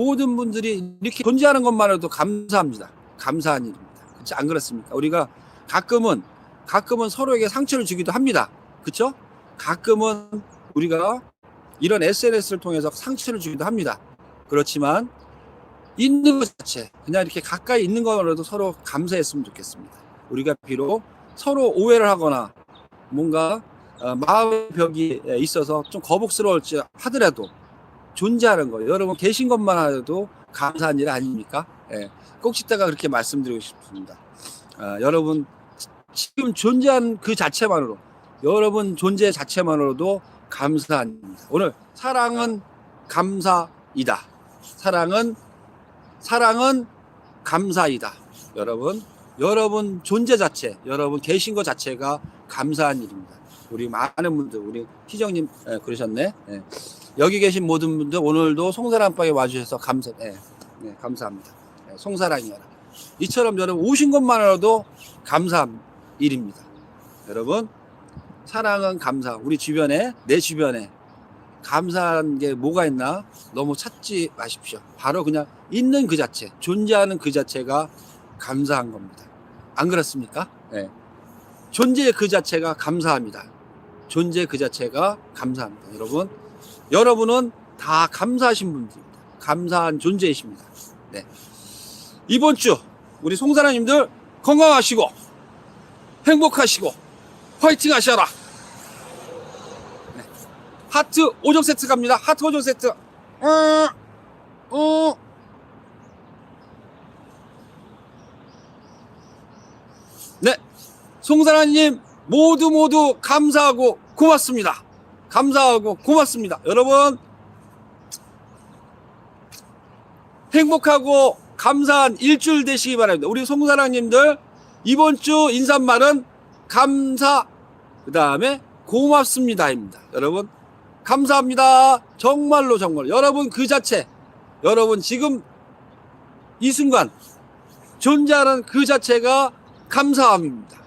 모든 분들이 이렇게 존재하는 것만으로도 감사합니다. 감사한 일입니다. 그렇지 안 그렇습니까? 우리가 가끔은 가끔은 서로에게 상처를 주기도 합니다. 그렇죠? 가끔은 우리가 이런 SNS를 통해서 상처를 주기도 합니다. 그렇지만 있는 것 자체 그냥 이렇게 가까이 있는 것으로도 서로 감사했으면 좋겠습니다. 우리가 비록 서로 오해를 하거나 뭔가 어, 마음의 벽이 있어서 좀 거북스러울지 하더라도 존재하는 거 여러분 계신 것만 하여도 감사한 일 아닙니까? 예, 꼭 집다가 그렇게 말씀드리고 싶습니다. 아, 여러분 지금 존재한 그 자체만으로 여러분 존재 자체만으로도 감사한 일입니다. 오늘 사랑은 감사이다. 사랑은 사랑은 감사이다. 여러분 여러분 존재 자체 여러분 계신 것 자체가 감사한 일입니다. 우리 많은 분들 우리 희정님 예, 그러셨네. 예. 여기 계신 모든 분들 오늘도 송사랑방에 와주셔서 감사, 예, 네, 감사합니다. 예, 송사랑이여라. 이처럼 여러분 오신 것만으로도 감사한 일입니다. 여러분 사랑은 감사. 우리 주변에 내 주변에 감사한 게 뭐가 있나 너무 찾지 마십시오. 바로 그냥 있는 그 자체, 존재하는 그 자체가 감사한 겁니다. 안 그렇습니까? 예. 존재 그 자체가 감사합니다. 존재 그 자체가 감사합니다. 여러분, 여러분은 다 감사하신 분들입니다. 감사한 존재이십니다. 네. 이번 주 우리 송사랑님들 건강하시고 행복하시고 화이팅 하셔라. 네. 하트 5종 세트 갑니다. 하트 5종 세트. 어, 어. 네. 송사랑님 모두 모두 감사하고 고맙습니다. 감사하고 고맙습니다. 여러분 행복하고 감사한 일주일 되시기 바랍니다. 우리 송사랑님들 이번 주 인사말은 감사 그 다음에 고맙습니다입니다. 여러분 감사합니다. 정말로 정말 여러분 그 자체 여러분 지금 이 순간 존재하는 그 자체가 감사함입니다.